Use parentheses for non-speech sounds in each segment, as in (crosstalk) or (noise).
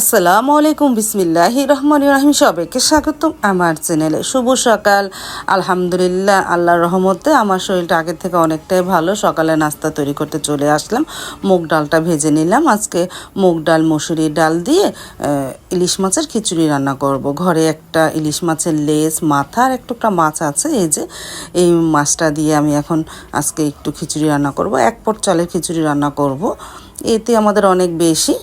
আসসালামু আলাইকুম, বিসমিল্লাহি রহমান রহিম। সবাইকে স্বাগতম আমার চ্যানেলে। শুভ সকাল। আলহামদুলিল্লাহ, আল্লাহর রহমতে আমার শরীরটা আগের থেকে অনেকটাই ভালো। সকালে নাস্তা তৈরি করতে চলে আসলাম। মুগ ডালটা ভেজে নিলাম। আজকে মুগ ডাল, মসুরি ডাল দিয়ে ইলিশ মাছের খিচুড়ি রান্না করব। ঘরে একটা ইলিশ মাছের লেজ, মাথা আর একটু একটা মাছ আছে। এই যে, এই মাছটা দিয়ে আমি এখন আজকে একটু খিচুড়ি রান্না করব। এক পট চালের খিচুড়ি রান্না করব। এতে আমাদের অনেক বেশি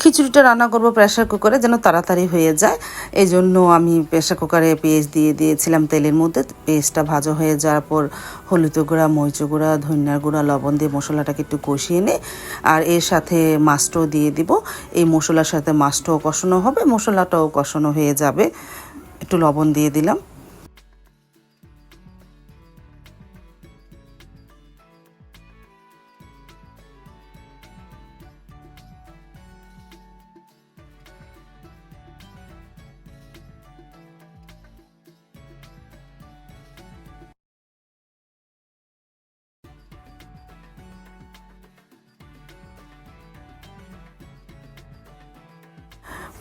খিচুড়িটা রান্না করব প্রেশার কুকারে যেন তাড়াতাড়ি হয়ে যায়। এই জন্য আমি প্রেশার কুকারে পেঁয়াজ দিয়ে দিয়েছিলাম তেলের মধ্যে। পেঁয়াজটা ভাজা হয়ে যাওয়ার পর হলুদ গুঁড়া, মরিচ গুঁড়া, ধনিয়ার গুঁড়া, লবণ দিয়ে মশলাটাকে একটু কষিয়ে নে। আর এর সাথে মাছটাও দিয়ে দিব। এই মশলার সাথে মাছটাও কষানো হবে, মশলাটাও কষানো হয়ে যাবে। একটু লবণ দিয়ে দিলাম।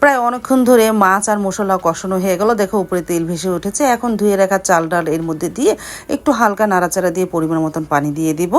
প্রায় অনেকক্ষণ ধরে মাছ আর মশলা কষানো হয়ে গেল। দেখো, উপরে তেল ভেসে উঠেছে। এখন ধুয়ে রাখা চাল ডাল এর মধ্যে দিয়ে একটু হালকা নাড়াচাড়া দিয়ে পরিমাণ মতন পানি দিয়ে দিব।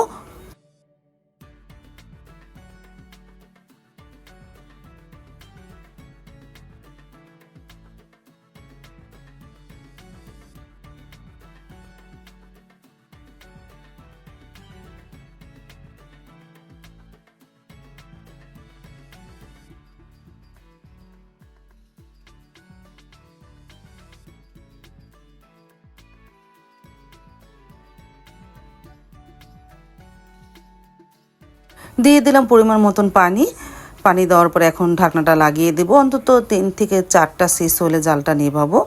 দিয়ে দিলাম পরিমাণ মতন পানি। পানি দেওয়ার পরে এখন ঢাকনাটা লাগিয়ে দেবো। অন্তত তিন থেকে চারটা শেষ হলে জালটা নেভাবো।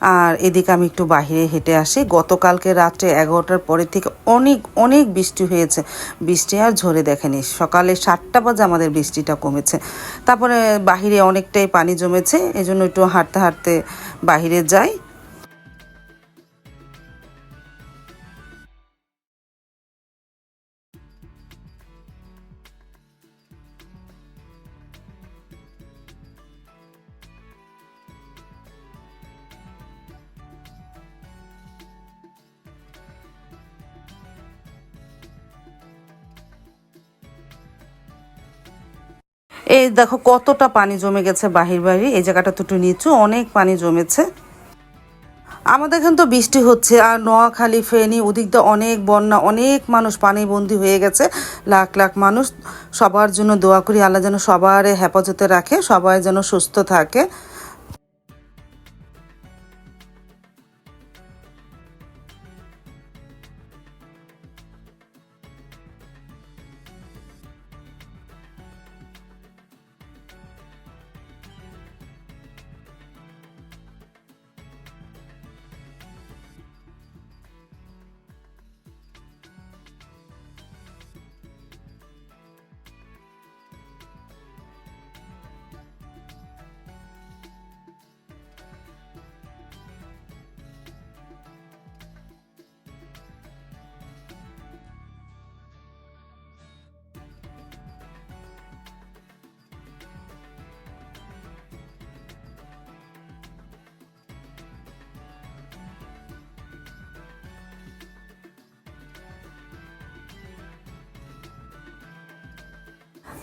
আর এদিকে আমি একটু বাইরে হেঁটে আসি। গতকালকে রাত্রে এগারোটার পরে থেকে অনেক অনেক বৃষ্টি হয়েছে। বৃষ্টি আর ঝরে দেখেনি। সকালে সাতটা বাজে আমাদের বৃষ্টিটা কমেছে। তারপরে বাহিরে অনেকটাই পানি জমেছে। এজন্য একটু হাঁটতে হাঁটতে বাহিরে যাই। এই দেখো কতটা পানি জমে গেছে বাহির বাহির এই জায়গাটা তো একটু নিচু, অনেক পানি জমেছে। আমাদের এখানে তো বৃষ্টি হচ্ছে, আর নোয়াখালী, ফেনি, ওদিক দিয়ে অনেক বন্যা, অনেক মানুষ পানিবন্দি হয়ে গেছে। লাখ লাখ মানুষ সবার জন্য দোয়া করি, আল্লাহ যেন সবার হেফাজতে রাখে, সবাই যেন সুস্থ থাকে।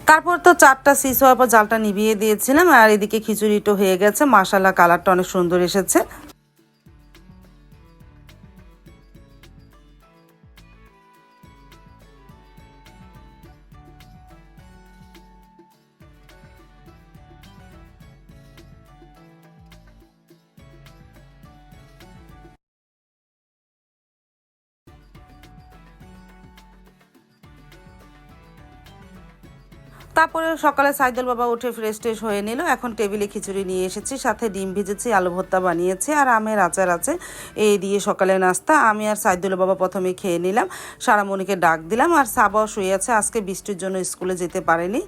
তারপর তো চারটা সিস হওয়ার পর জালটা নিভিয়ে দিয়েছিলাম আর এদিকে খিচুড়িটা হয়ে গেছে। মাসালা কালারটা অনেক সুন্দর এসেছে। তারপরে সকালে সাইদুল বাবা উঠে ফ্রেশ ট্রেশ হয়ে নিল। এখন টেবিলে খিচুড়ি নিয়ে এসেছি, সাথে ডিম ভিজেছি, আলু ভর্তা বানিয়েছি, আর আমের আচার আছে। এই দিয়ে সকালে নাস্তা। আমি আর সাইদুল বাবা প্রথমে খেয়ে নিলাম, সারামণিকে ডাক দিলাম, আর সাবাও শুয়ে আছে। আজকে বৃষ্টির জন্য স্কুলে যেতে পারেনি।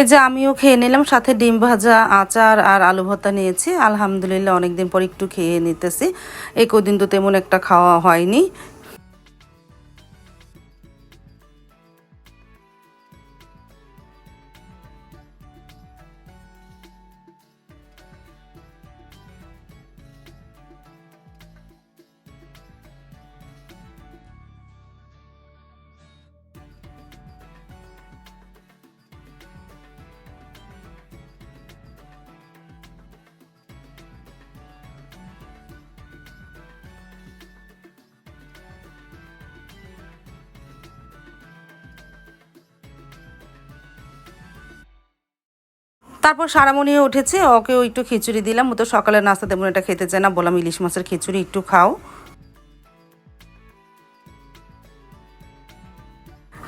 এই যে আমিও খেয়ে নিলাম, সাথে ডিম ভাজা, আচার আর আলু ভর্তা নিয়েছি। আলহামদুলিল্লাহ, অনেকদিন পর একটু খেয়ে নিতেছি। এই কদিন তো তেমন একটা খাওয়া হয়নি। তারপর সারামণিও উঠেছে, ওকেও একটু খিচুড়ি দিলাম। ও তো সকালের নাস্তা তেমন এটা খেতে চায় না, বললাম ইলিশ মাছের খিচুড়ি একটু খাও।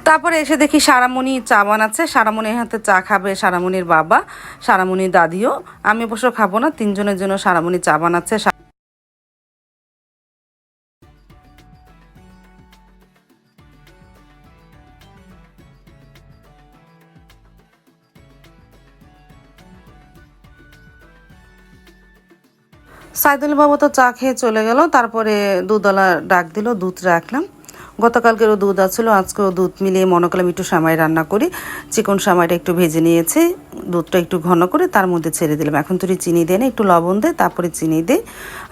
তারপরে এসে দেখি সারামণি চা বানাচ্ছে, সারামণির হাতে চা খাবে সারামণির বাবা, সারামণির দাদিও। আমি অবশ্য খাব না, তিনজনের জন্য সারামণি চা বানাচ্ছে সাইদুল বাবু তো চা খেয়ে চলে গেল, তারপরে দুধওয়ালা ডাক দিল, দুধ রাখলাম। গতকালকেরও দুধ আছিল, আজকেও দুধ মিলিয়ে মনে করলাম একটু সামাই রান্না করি। চিকন সামাইটা একটু ভেজে নিয়েছি, দুধটা একটু ঘন করে তার মধ্যে ছেড়ে দিলাম। এখন তুই চিনি দেয় না একটু লবণ দে তারপরে চিনি দে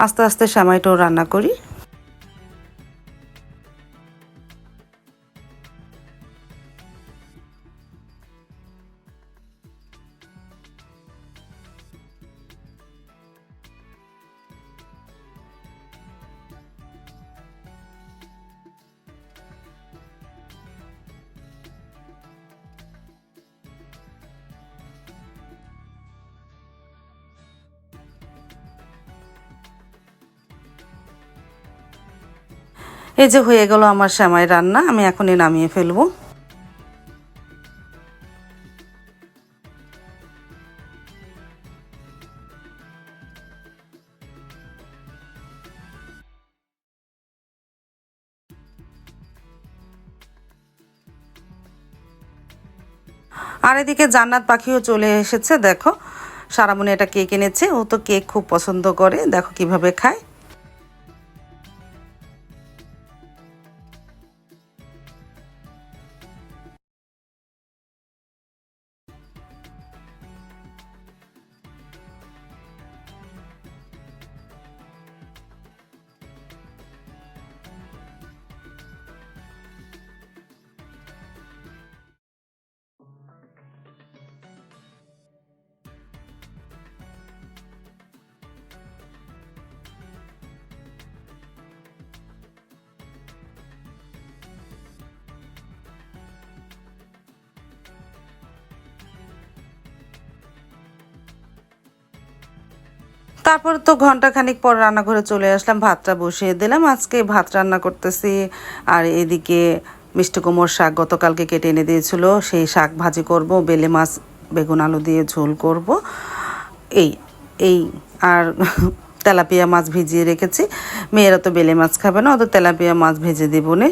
আস্তে আস্তে সামাইটাও রান্না করি। এই যে হয়ে গেল আমার শ্যামাই রান্না, আমি এখনই নামিয়ে ফেলব। আর এদিকে জান্নাত পাখিও চলে এসেছে, দেখো। সারামণি এটা কেক এনেছে, ও তো কেক খুব পছন্দ করে, দেখো কীভাবে খায়। তারপর তো ঘণ্টা খানিক পর রান্নাঘরে চলে আসলাম, ভাতটা বসিয়ে দিলাম। আজকে ভাত রান্না করতেছি। আর এদিকে মিষ্টি কুমোর শাক গতকালকে কেটে এনে দিয়েছিল। সেই শাক ভাজি করব, বেলে মাছ, বেগুন আলু দিয়ে ঝোল করব। এই এই, আর (laughs) তেলাপিয়া মাছ ভিজিয়ে রেখেছি। মেয়েরা তো বেলে মাছ খাবে না, ওদের তেলাপিয়া মাছ ভেজে দেবো নে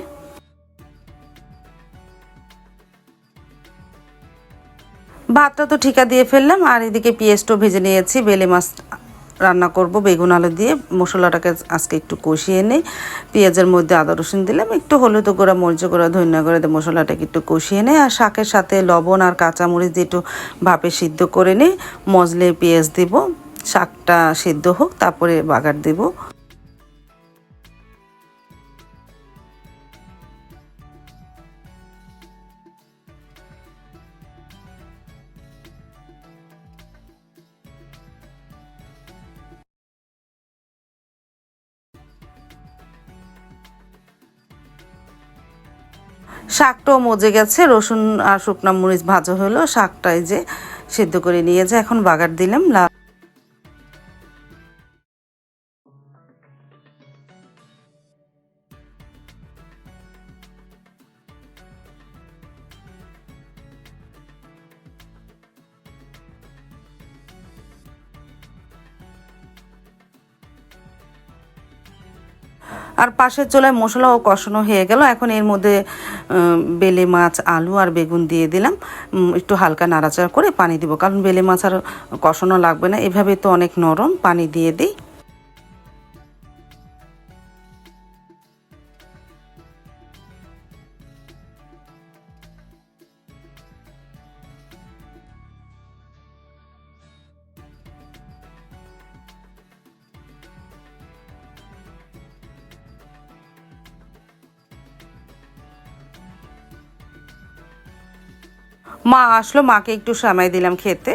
ভাতটা তো ঠিকা দিয়ে ফেললাম, আর এদিকে পেঁয়াজটাও ভেজে নিয়েছি, বেলে মাছ রান্না করব বেগুন আলু দিয়ে। মশলাটাকে আজকে একটু কষিয়ে নিই। পেঁয়াজের মধ্যে আদা, রসুন দিলাম। একটু হলুদ গুঁড়া, মরিচ গুঁড়া, ধনিয়া গুঁড়া দিয়ে মশলাটাকে একটু কষিয়ে নিই। আর শাকের সাথে লবণ আর কাঁচামরিচ দিয়ে একটু ভাপে সিদ্ধ করে নিই। মজলে পেঁয়াজ দেবো। শাকটা সিদ্ধ হোক, তারপরে বাগার দেবো। শাকটাও মজে গেছে, রসুন আর শুকনা মরিচ ভাজা হলো শাকটাই যে সিদ্ধ করে নিয়ে যে এখন বাগার দিলাম আর পাশের চুলায় মশলাও কষানো হয়ে গেল, এখন এর মধ্যে বেলে মাছ, আলু আর বেগুন দিয়ে দিলাম। একটু হালকা নাড়াচাড়া করে পানি দিব। কারণ বেলে মাছ আর কষানো লাগবে না। এভাবে তো অনেক নরম। পানি দিয়ে দিই। মা আসলো, মাকে একটু সময় দিলাম খেতে।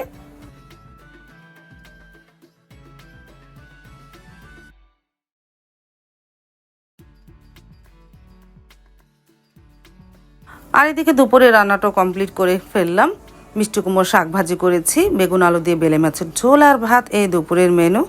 আর এদিকে দুপুরে রান্নাটা কমপ্লিট করে ফেললাম। মিষ্টি কুমড়ো শাক ভাজি করেছি, বেগুন আলু দিয়ে বেলে মাছের ঝোল আর ভাত, এই দুপুরের মেনু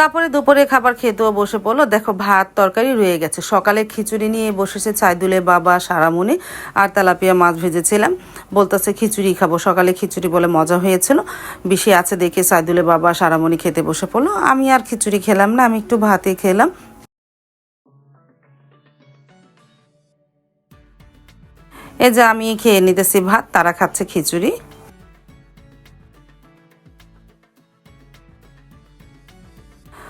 তারপরে দুপুরে খাবার খেতেও বসে পড়ল। দেখো, ভাত, তরকারি রয়ে গেছে। সকালে খিচুড়ি নিয়ে বসেছে চাইদুলে বাবা সারামণি আর তেলাপিয়া মাছ ভেজেছিলাম। বলতেছে, খিচুড়ি খাব। সকালে খিচুড়ি বলে মজা হয়েছিল। বেশি আছে দেখে সাইদুলে বাবা সারামণি খেতে বসে পড়ল। আমি আর খিচুড়ি খেলাম না, আমি একটু ভাতই খেলাম। এই যে আমি খেয়ে নিতেছি ভাত, তারা খাচ্ছে খিচুড়ি।